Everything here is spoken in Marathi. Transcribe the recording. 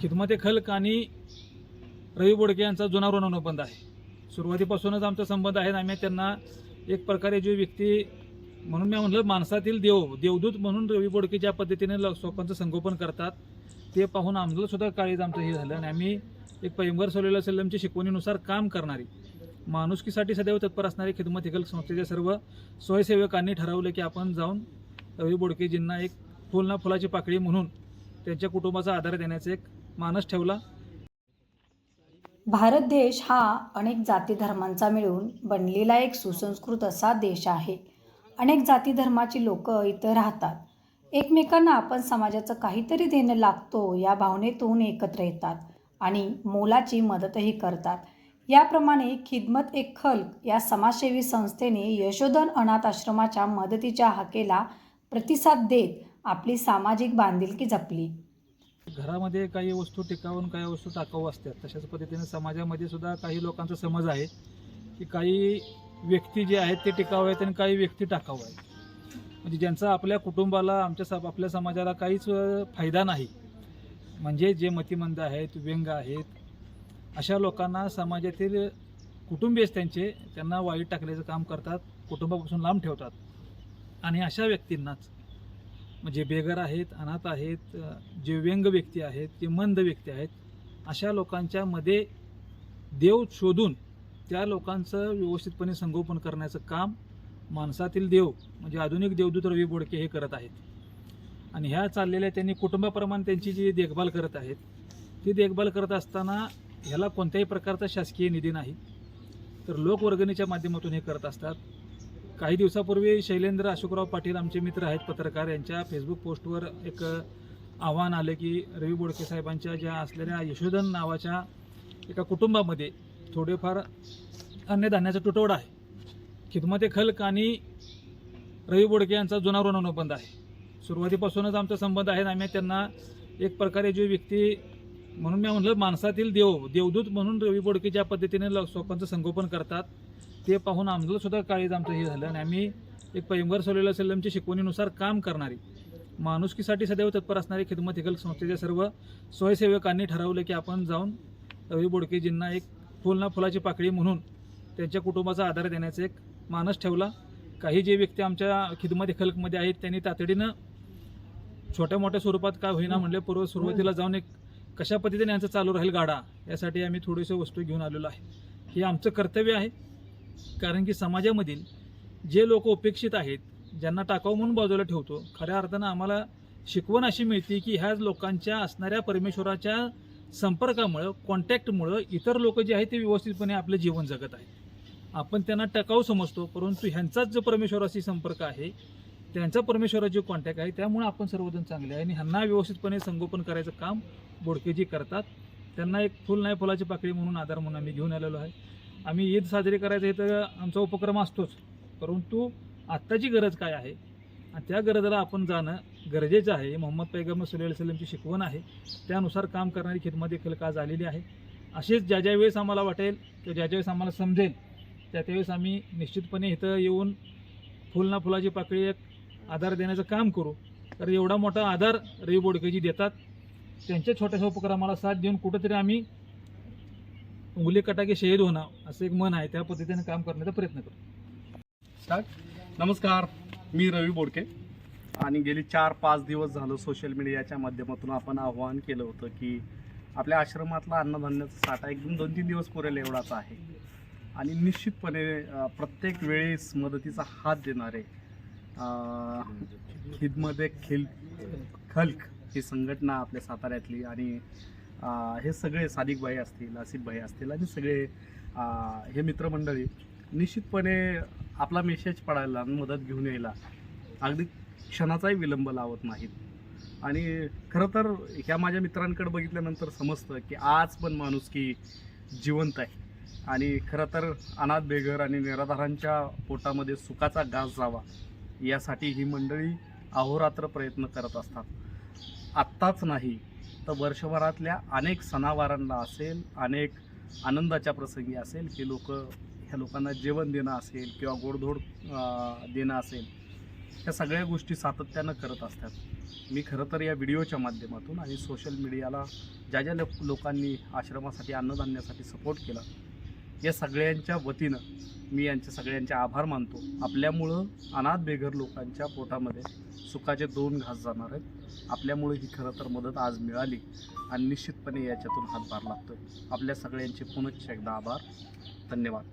खिदमते खलक आणि रवी बोडके यांचा जुना ऋण अनुबंध आहे. सुरुवातीपासूनच आमचा संबंध आहे आम्ही त्यांना एक प्रकारे जी व्यक्ती म्हणून मी म्हटलं माणसातील देव देवदूत म्हणून रवी बोडके ज्या पद्धतीने ल- लोकांचं संगोपन करतात ते पाहून आमचंसुद्धा सुद्धा काळीज आमचं हे झालं. आणि आम्ही एक पैंबर सल्लेला सल्लमच्या शिकवणीनुसार काम करणारी माणुसकीसाठी सदैव तत्पर असणारी खिदमत हिकल संस्थेच्या सर्व स्वयंसेवकांनी ठरवलं की आपण जाऊन रवी बोडकेजींना एक फुलना फुलाची पाकळी म्हणून त्यांच्या कुटुंबाचा आधार देण्याचं एक मानस ठेवला? भारत देश हा अनेक जाती धर्मांचा मिळून बनलेला एक सुसंस्कृत असा देश आहे. अनेक जाती धर्माची लोक इथं राहतात. एकमेकांना आपण समाजाचं काहीतरी देणं लागतो या भावनेतून एकत्र येतात आणि मोलाची मदतही करतात. याप्रमाणे खिदमत एक खल्क या समाजसेवी संस्थेने यशोधन अनाथ आश्रमाच्या मदतीच्या हाकेला प्रतिसाद देत आपली सामाजिक बांधिलकी जपली. घरामध्ये काही वस्तू टिकावून काही वस्तू टाकाऊ असतात. तशाच पद्धतीने समाजामध्ये सुद्धा काही लोकांचा समज आहे की काही व्यक्ती जे आहेत ते टिकाऊ आहेत आणि काही व्यक्ती टाकाऊ आहेत. म्हणजे ज्यांचा आपल्या कुटुंबाला आमच्या स आपल्या समाजाला काहीच फायदा नाही. म्हणजे जे मतिमंद आहेत व्यंग आहेत अशा लोकांना समाजातील कुटुंबीयच त्यांचे त्यांना वाईट टाकल्याचं काम करतात कुटुंबापासून लांब ठेवतात. आणि अशा व्यक्तींनाच म्हणजे बेघर आहेत अनाथ आहेत जे व्यंग व्यक्ती आहेत जे मंद व्यक्ती आहेत अशा लोकांच्या मध्ये देव शोधून त्या लोकांचं व्यवस्थितपणे संगोपन करण्याचं काम माणसातील देव म्हणजे आधुनिक देवदूत रवी बोडके हे करत आहेत. आणि ह्या चाललेल्या त्यांनी कुटुंबाप्रमाणे त्यांची जी देखभाल करत आहेत ती देखभाल करत असताना ह्याला कोणत्याही प्रकारचा शासकीय निधी नाही. तर लोकवर्गणीच्या माध्यमातून हे करत असतात. काही दिवसापूर्वी शैलेंद्र अशोकराव पाटील आमचे मित्र आहेत पत्रकार यांच्या फेसबुक पोस्टवर एक आव्हान आलं की रवी बोडके साहेबांच्या ज्या असलेल्या यशोधन नावाच्या एका कुटुंबामध्ये थोडेफार अन्नधान्याचा तुटवडा आहे. खिदमते खल्क आणि रवी बोडके यांचा जुना ऋण अनुबंध आहे. सुरुवातीपासूनच आमचा संबंध आहे आम्ही त्यांना एक प्रकारे जी व्यक्ती म्हणून मी म्हणलं माणसातील देव देवदूत म्हणून रवी बोडके ज्या पद्धतीने ल- लोकांचं संगोपन करतात ते पाहून आम्हाला सुद्धा काळीज आमचं हे झालं आणि आम्ही एक पैंबर सल्लेला सल्लमच्या शिकवणीनुसार काम करणारी माणुसकीसाठी सदैव तत्पर असणारी खिदमत हिकल संस्थेच्या सर्व स्वयंसेवकांनी ठरवलं की आपण जाऊन रवी बोडकेजींना एक फुल ना फुलाची पाकळी म्हणून त्यांच्या कुटुंबाचा आधार देण्याचा एक मानस ठेवला. काही जे व्यक्ती आमच्या खिदमत खलकमध्ये आहेत त्यांनी तातडीनं छोट्या मोठ्या स्वरूपात काय होईना म्हणले पूर्व सुरुवातीला जाऊन एक कशा पद्धतीने यांचं चालू राहील गाडा यासाठी आम्ही थोडेसे वस्तू घेऊन आलेलो आहे. हे आमचं कर्तव्य आहे. कारण की समाजामधील जे लोक उपेक्षित आहेत ज्यांना टाकाऊ म्हणून बाजूला ठेवतो खऱ्या अर्थानं आम्हाला शिकवण अशी मिळते की ह्याच लोकांच्या असणाऱ्या परमेश्वराच्या संपर्कामुळं कॉन्टॅक्टमुळं इतर लोक जे आहेत ते व्यवस्थितपणे आपलं जीवन जगत आहेत. आपण त्यांना टकाऊ समजतो परंतु ह्यांचाच जो परमेश्वराशी संपर्क आहे त्यांचा परमेश्वराची कॉन्टॅक्ट आहे त्यामुळे आपण सर्वजण चांगले आहे. आणि ह्यांना व्यवस्थितपणे संगोपन करायचं काम बोडकेजी करतात. त्यांना एक फुल नाही फुलाची पाकळी म्हणून आधार म्हणून आम्ही घेऊन आलेलो आहे. आम्ही ईद साजरी करायचं हे तर आमचा उपक्रम असतोच. परंतु आत्ताची गरज काय आहे? आणि त्या गरजेला आपण जाणं गरजेचं आहे. मोहम्मद पैगंबर सल्लल्लाहु अलैहि शिकवण आहे. त्यानुसार काम करणारी खिदमत देखील का झालेली आहे. असेच ज्या ज्या वेळेस आम्हाला वाटेल किंवा ज्या ज्या वेळेस आम्हाला समजेल त्या त्यावेळेस आम्ही निश्चितपणे इथं येऊन फुल ना फुलाची पाकळी एक आधार देण्याचं काम करू. तर एवढा मोठा आधार रवी बोडकेजी देतात. त्यांच्या छोट्याशा उपक्रमाला साथ देऊन कुठंतरी आम्ही मुले कटाके शहीद होणं असं एक मन आहे त्या पद्धतीने काम करण्याचा प्रयत्न करतो. स्टार्ट. नमस्कार मी रवी बोडके. आणि गेली चार पाच दिवस झालं सोशल मीडियाच्या माध्यमातून आपण आव्हान केलं होतं की आपल्या आश्रमातला अन्नधान्याचा साठा एकदम दोन तीन दिवस पुरेल एवढाच आहे. आणि निश्चितपणे प्रत्येक वेळेस मदतीचा हात देणारे अं, खिदमध्ये खिल खल्क ही संघटना आपल्या साताऱ्यातली आणि हे सगळे सादिक भाई असतील आसिफ भाई असतील आणि सगळे हे मित्रमंडळी निश्चितपणे आपला मेसेज पडायला मदत घेऊन यायला अगदी क्षणाचाही विलंब लावत नाहीत. आणि खरं तर ह्या माझ्या मित्रांकडे बघितल्यानंतर समजतं की आज पण माणूस की जिवंत आहे. आणि खरं तर अनाथ बेघर आणि निराधारांच्या पोटामध्ये सुखाचा घास जावा यासाठी ही मंडळी अहोरात्र प्रयत्न करत असतात. आत्ताच नाही तर वर्षभरातल्या अनेक सणावारांना असेल अनेक आनंदाच्या प्रसंगी असेल की लोक ह्या लोकांना जेवण देणं असेल किंवा गोडधोड देणं असेल ह्या सगळ्या गोष्टी सातत्यानं करत असतात. मी खरं तर या व्हिडिओच्या माध्यमातून आणि सोशल मीडियाला ज्या ज्या लोक लोकांनी आश्रमासाठी अन्नधान्यासाठी सपोर्ट केला या सगळ्यांच्या वतीनं मी यांचे सगळ्यांचे आभार मानतो. आपल्यामुळं अनाथ बेघर लोकांच्या पोटामध्ये सुखाचे दोन घास जाणार आहेत. आपल्यामुळे ही खरं तर मदत आज मिळाली आणि निश्चितपणे याच्यातून हातभार लागतो आपल्या सगळ्यांचे पुनश्च एकदा आभार. धन्यवाद.